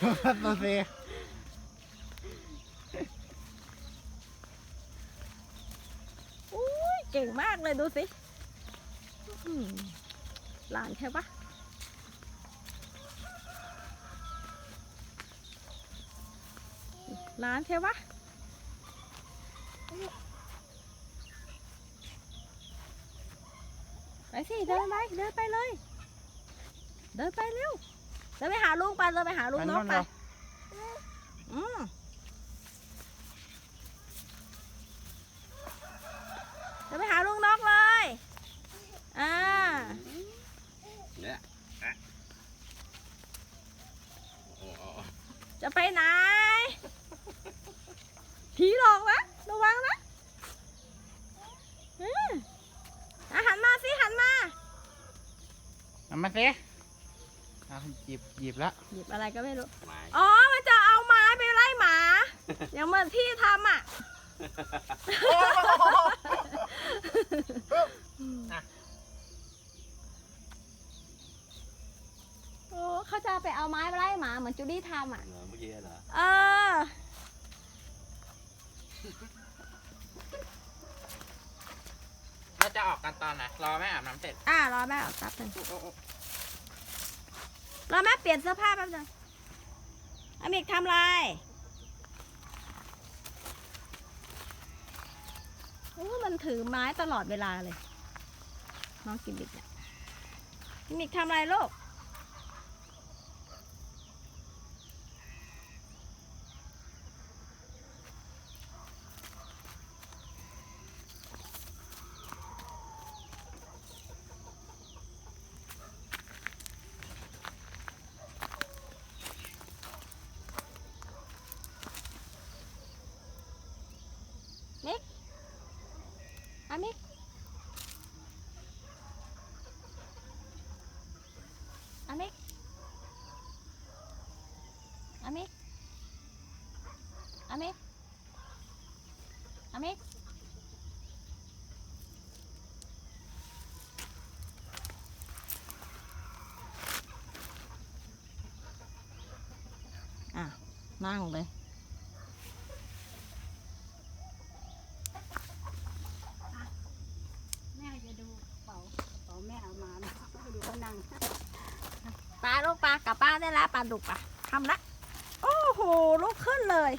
ตัวเซอุ้ยเก่งมากเลยดูสิหลานใช่ปะหลานใช่ปะไปสิเดินไปเดินไปเลย เดินไปเร็ว เดินไปหาลุงไปเดินไปหาลุงไปนโน่กนไปเร็วอืมเดินไปหาลุงนกเลย อ่าเนี่ยอะโอ้โหจะไปไหน ผีหลอกนะระวังนะอืมอะหันมาสิหันมาเอามาเซเอาหยิบหยิบแล้วหยิบอะไรก็ไม่รู้ ไม้อ๋อ มันจะเอาไม้ไปไล่หมา อย่างเหมือนที่ทำอะ โอ้เขาจะไปเอาไม้ไปไล่หมาเหมือนจูดี้ทำอะ เหรอเมื่อกี้เหรอเออ เราจะออกกันตอนไหนรอแม่อาบน้ำเสร็จ อ่ารอแม่ออกแป๊บนึงรอแม่ เปลี่ยนเสื้อผ้าแป๊บนึงอามิกทำไรโอ้มันถือไม้ตลอดเวลาเลย น้องกิมบิกเนี่ยกิมบิกทำไรลูก อามิกอามิกอามิกอามิกอามิกอะนั่งเลย แม่จะดูกระเป๋ากระเป๋าแม่เอามานะดูเขานั่ง ปลากลับบ้านได้แล้วปลาดุกอะทำละ โอ้โหลุกขึ้นเลย